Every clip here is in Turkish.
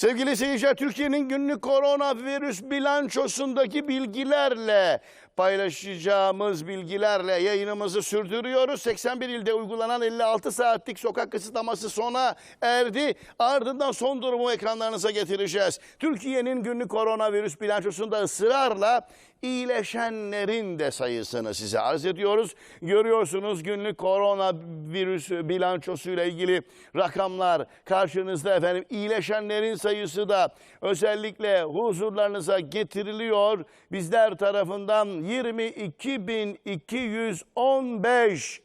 Sevgili seyirciler, Türkiye'nin günlük koronavirüs bilançosundaki bilgilerle paylaşacağımız bilgilerle yayınımızı sürdürüyoruz. 81 ilde uygulanan 56 saatlik sokak kısıtlaması sona erdi. Ardından son durumu ekranlarınıza getireceğiz. Türkiye'nin günlük koronavirüs bilançosunda ısrarla iyileşenlerin de sayısını size arz ediyoruz. Görüyorsunuz günlük koronavirüs bilançosuyla ilgili rakamlar karşınızda efendim. İyileşenlerin sayısı da özellikle huzurlarınıza getiriliyor. Bizler tarafından 22.215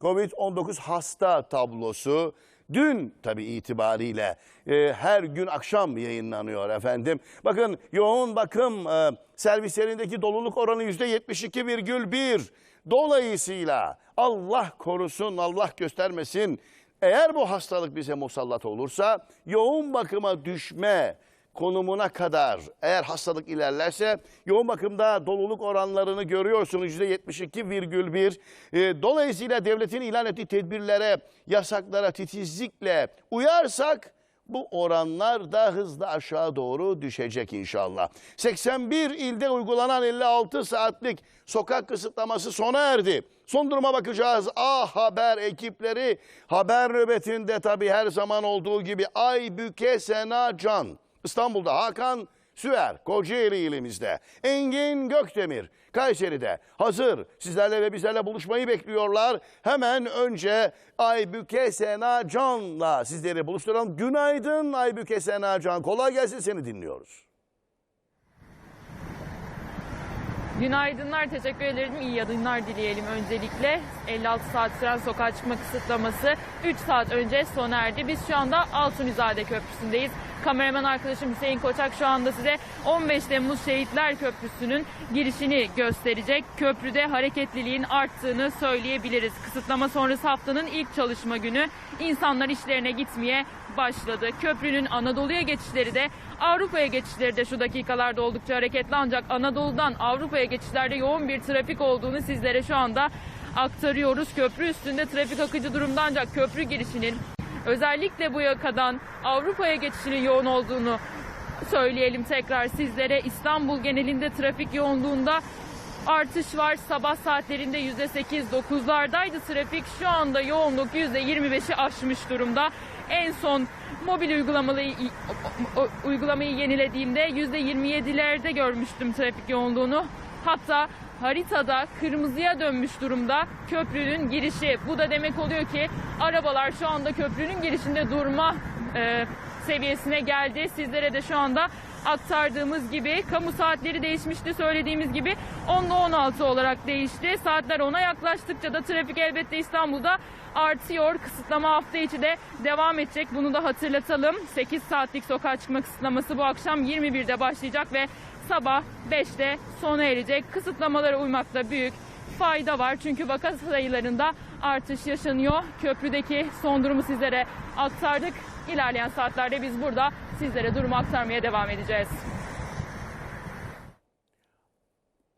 Covid-19 hasta tablosu dün tabii itibariyle e, her gün akşam yayınlanıyor efendim. Bakın yoğun bakım e, servislerindeki doluluk oranı %72,1. Dolayısıyla Allah korusun, Allah göstermesin. Eğer bu hastalık bize musallat olursa yoğun bakıma düşme konumuna kadar eğer hastalık ilerlerse yoğun bakımda doluluk oranlarını görüyorsunuz %72,1. E, dolayısıyla devletin ilan ettiği tedbirlere, yasaklara titizlikle uyarsak bu oranlar da hızla aşağı doğru düşecek inşallah. 81 ilde uygulanan 56 saatlik sokak kısıtlaması sona erdi. Son duruma bakacağız. A Haber ekipleri haber nöbetinde tabii her zaman olduğu gibi Aybüke Sena Can. İstanbul'da Hakan Süer, Kocaeli ilimizde. Engin Gökdemir, Kayseri'de. Hazır. Sizlerle ve bizlerle buluşmayı bekliyorlar. Hemen önce Aybüke Sena Can'la sizleri buluşturalım. Günaydın Aybüke Sena Can. Kolay gelsin seni dinliyoruz. Günaydınlar, teşekkür ederim. İyi yayınlar dileyelim öncelikle. 56 saat süren sokağa çıkma kısıtlaması 3 saat önce sona erdi. Biz şu anda Altunizade Köprüsü'ndeyiz. Kameraman arkadaşım Hüseyin Koçak şu anda size 15 Temmuz Şehitler Köprüsü'nün girişini gösterecek. Köprüde hareketliliğin arttığını söyleyebiliriz. Kısıtlama sonrası haftanın ilk çalışma günü. İnsanlar işlerine gitmeye başladı. Köprünün Anadolu'ya geçişleri de Avrupa'ya geçişleri de şu dakikalarda oldukça hareketli ancak Anadolu'dan Avrupa'ya geçişlerde yoğun bir trafik olduğunu sizlere şu anda aktarıyoruz. Köprü üstünde trafik akıcı durumda ancak köprü girişinin özellikle bu yakadan Avrupa'ya geçişinin yoğun olduğunu söyleyelim tekrar sizlere. İstanbul genelinde trafik yoğunluğunda artış var. Sabah saatlerinde %8, 9'lardaydı trafik. Şu anda yoğunluk %25'i aşmış durumda. En son mobil uygulamayı, uygulamayı yenilediğimde %27'lerde görmüştüm trafik yoğunluğunu. Hatta haritada kırmızıya dönmüş durumda köprünün girişi. Bu da demek oluyor ki arabalar şu anda köprünün girişinde durma e, seviyesine geldi. Sizlere de şu anda aktardığımız gibi kamu saatleri değişmişti söylediğimiz gibi 10 ile 16 olarak değişti. Saatler 10'a yaklaştıkça da trafik elbette İstanbul'da artıyor. Kısıtlama hafta içi de devam edecek. Bunu da hatırlatalım. 8 saatlik sokağa çıkma kısıtlaması bu akşam 21'de başlayacak ve sabah 5'te sona erecek. Kısıtlamalara uymakta büyük fayda var. Çünkü vaka sayılarında artış yaşanıyor. Köprüdeki son durumu sizlere aktardık. İlerleyen saatlerde biz burada sizlere durumu aktarmaya devam edeceğiz.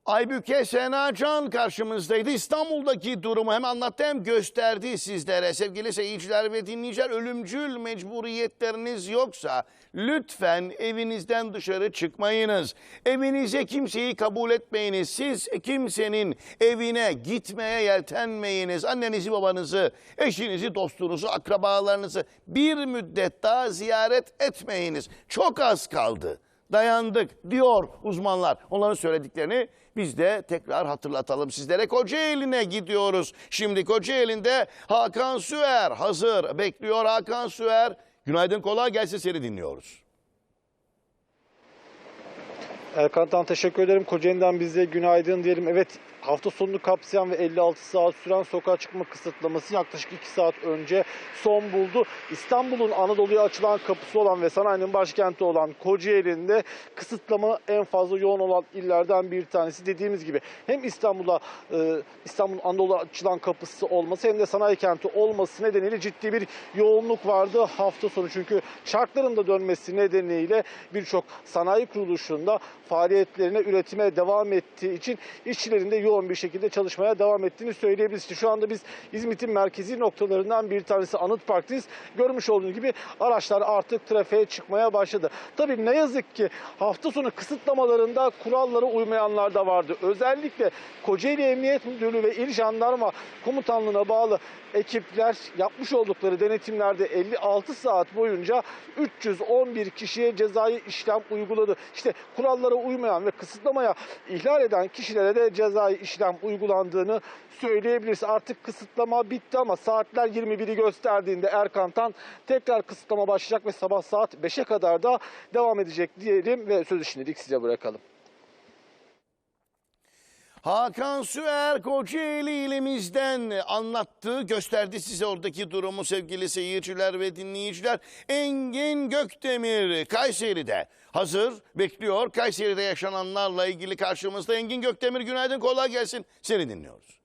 Aybüke Sena Can karşımızdaydı. İstanbul'daki durumu hem anlattı hem gösterdi sizlere. Sevgili seyirciler ve dinleyiciler ölümcül mecburiyetleriniz yoksa lütfen evinizden dışarı çıkmayınız. Evinize kimseyi kabul etmeyiniz. Siz kimsenin evine gitmeye yeltenmeyiniz. Annenizi, babanızı, eşinizi, dostunuzu, akrabalarınızı bir müddet daha ziyaret etmeyiniz. Çok az kaldı dayandık diyor uzmanlar. Onların söylediklerini biz de tekrar hatırlatalım sizlere. Kocaeli'ne gidiyoruz. Şimdi Kocaeli'nde Hakan Süer hazır bekliyor Hakan Süer. Günaydın kolay gelsin seni dinliyoruz. Erkan'tan teşekkür ederim. Kocaeli'den bize günaydın diyelim. Evet hafta sonunu kapsayan ve 56 saat süren sokağa çıkma kısıtlaması yaklaşık 2 saat önce son buldu. İstanbul'un Anadolu'ya açılan kapısı olan ve sanayinin başkenti olan Kocaeli'nde kısıtlama en fazla yoğun olan illerden bir tanesi. Dediğimiz gibi hem İstanbul'a e, İstanbul'un Anadolu'ya açılan kapısı olması hem de sanayi kenti olması nedeniyle ciddi bir yoğunluk vardı hafta sonu. Çünkü çarkların da dönmesi nedeniyle birçok sanayi kuruluşunda faaliyetlerine, üretime devam ettiği için işçilerin de yoğun bir şekilde çalışmaya devam ettiğini söyleyebiliriz. Şu anda biz İzmit'in merkezi noktalarından bir tanesi Anıt Park'tayız. Görmüş olduğunuz gibi araçlar artık trafiğe çıkmaya başladı. Tabii ne yazık ki hafta sonu kısıtlamalarında kurallara uymayanlar da vardı. Özellikle Kocaeli Emniyet Müdürlüğü ve İl Jandarma Komutanlığı'na bağlı ekipler yapmış oldukları denetimlerde 56 saat boyunca 311 kişiye cezai işlem uyguladı. İşte kurallara uymayan ve kısıtlamaya ihlal eden kişilere de cezai işlem uygulandığını söyleyebiliriz. Artık kısıtlama bitti ama saatler 21'i gösterdiğinde Erkan'tan tekrar kısıtlama başlayacak ve sabah saat 5'e kadar da devam edecek diyelim ve sözü şimdilik size bırakalım. Hakan Süer Kocaeli ilimizden anlattı, gösterdi size oradaki durumu sevgili seyirciler ve dinleyiciler. Engin Gökdemir Kayseri'de hazır bekliyor. Kayseri'de yaşananlarla ilgili karşımızda Engin Gökdemir günaydın kolay gelsin. Seni dinliyoruz.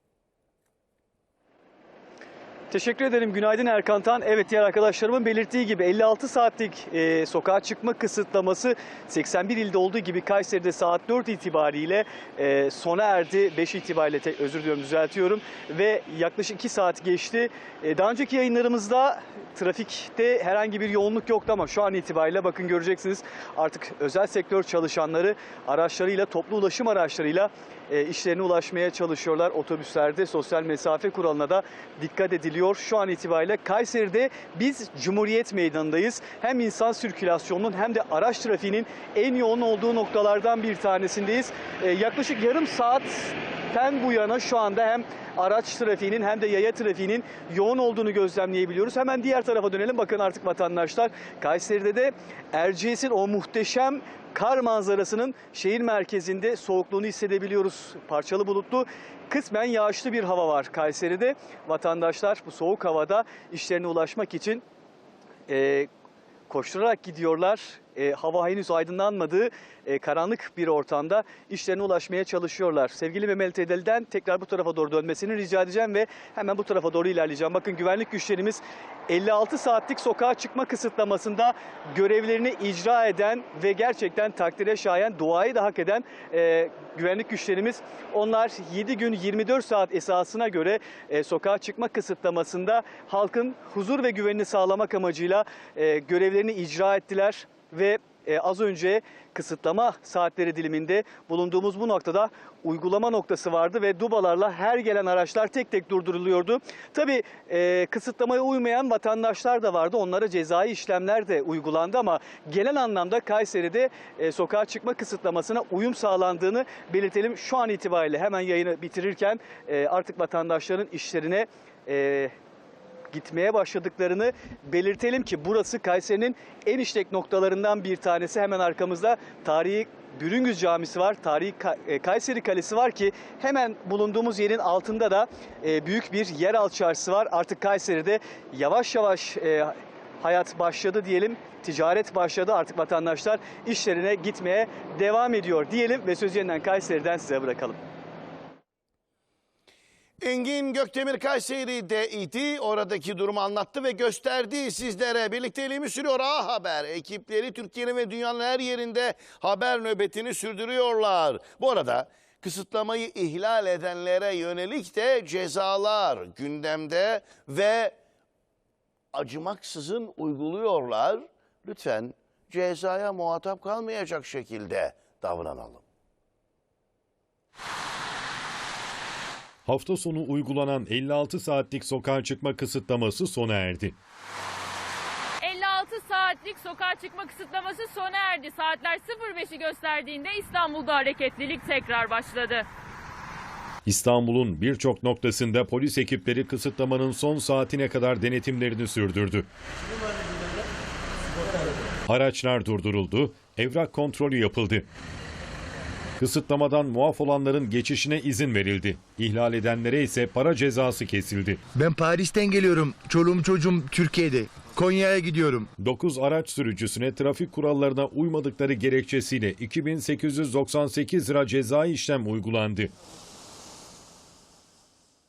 Teşekkür ederim. Günaydın Erkan Tan. Evet diğer arkadaşlarımın belirttiği gibi 56 saatlik e, sokağa çıkma kısıtlaması 81 ilde olduğu gibi Kayseri'de saat 4 itibariyle e, sona erdi. 5 itibariyle te- özür diliyorum düzeltiyorum. Ve yaklaşık 2 saat geçti. E, daha önceki yayınlarımızda trafikte herhangi bir yoğunluk yoktu ama şu an itibariyle bakın göreceksiniz artık özel sektör çalışanları araçlarıyla toplu ulaşım araçlarıyla e, işlerine ulaşmaya çalışıyorlar. Otobüslerde sosyal mesafe kuralına da dikkat ediliyor. Şu an itibariyle Kayseri'de biz Cumhuriyet Meydanı'ndayız. Hem insan sirkülasyonunun hem de araç trafiğinin en yoğun olduğu noktalardan bir tanesindeyiz. E, yaklaşık yarım saatten bu yana şu anda hem araç trafiğinin hem de yaya trafiğinin yoğun olduğunu gözlemleyebiliyoruz. Hemen diğer tarafa dönelim. Bakın artık vatandaşlar Kayseri'de de Erciyes'in o muhteşem kar manzarasının şehir merkezinde soğukluğunu hissedebiliyoruz. Parçalı bulutlu kısmen yağışlı bir hava var Kayseri'de. Vatandaşlar bu soğuk havada işlerine ulaşmak için e, koşturarak gidiyorlar. E, hava henüz aydınlanmadığı e, karanlık bir ortamda işlerine ulaşmaya çalışıyorlar. Sevgili Memel Tedeli'den tekrar bu tarafa doğru dönmesini rica edeceğim ve hemen bu tarafa doğru ilerleyeceğim. Bakın güvenlik güçlerimiz 56 saatlik sokağa çıkma kısıtlamasında görevlerini icra eden ve gerçekten takdire şayan, duayı da hak eden e, güvenlik güçlerimiz. Onlar 7 gün 24 saat esasına göre e, sokağa çıkma kısıtlamasında halkın huzur ve güvenini sağlamak amacıyla e, görevlerini icra ettiler ve e, az önce kısıtlama saatleri diliminde bulunduğumuz bu noktada uygulama noktası vardı ve dubalarla her gelen araçlar tek tek durduruluyordu. Tabii e, kısıtlamaya uymayan vatandaşlar da vardı. Onlara cezai işlemler de uygulandı ama genel anlamda Kayseri'de e, sokağa çıkma kısıtlamasına uyum sağlandığını belirtelim. Şu an itibariyle hemen yayını bitirirken e, artık vatandaşların işlerine e, gitmeye başladıklarını belirtelim ki burası Kayseri'nin en işlek noktalarından bir tanesi. Hemen arkamızda tarihi Bürüngüz Camisi var, tarihi e, Kayseri Kalesi var ki hemen bulunduğumuz yerin altında da e, büyük bir yeraltı çarşısı var. Artık Kayseri'de yavaş yavaş e, hayat başladı diyelim. Ticaret başladı artık vatandaşlar işlerine gitmeye devam ediyor diyelim ve söz yeniden Kayseri'den size bırakalım. Engin Gökdemir Kayseri'de idi. Oradaki durumu anlattı ve gösterdi sizlere. Birlikteliğimiz sürüyor. A Haber ekipleri Türkiye'nin ve dünyanın her yerinde haber nöbetini sürdürüyorlar. Bu arada kısıtlamayı ihlal edenlere yönelik de cezalar gündemde ve acımaksızın uyguluyorlar. Lütfen cezaya muhatap kalmayacak şekilde davranalım. Hafta sonu uygulanan 56 saatlik sokağa çıkma kısıtlaması sona erdi. 56 saatlik sokağa çıkma kısıtlaması sona erdi. Saatler 05'i gösterdiğinde İstanbul'da hareketlilik tekrar başladı. İstanbul'un birçok noktasında polis ekipleri kısıtlamanın son saatine kadar denetimlerini sürdürdü. Araçlar durduruldu, evrak kontrolü yapıldı. Kısıtlamadan muaf olanların geçişine izin verildi. İhlal edenlere ise para cezası kesildi. Ben Paris'ten geliyorum. Çoluğum çocuğum Türkiye'de. Konya'ya gidiyorum. 9 araç sürücüsüne trafik kurallarına uymadıkları gerekçesiyle 2898 lira cezai işlem uygulandı.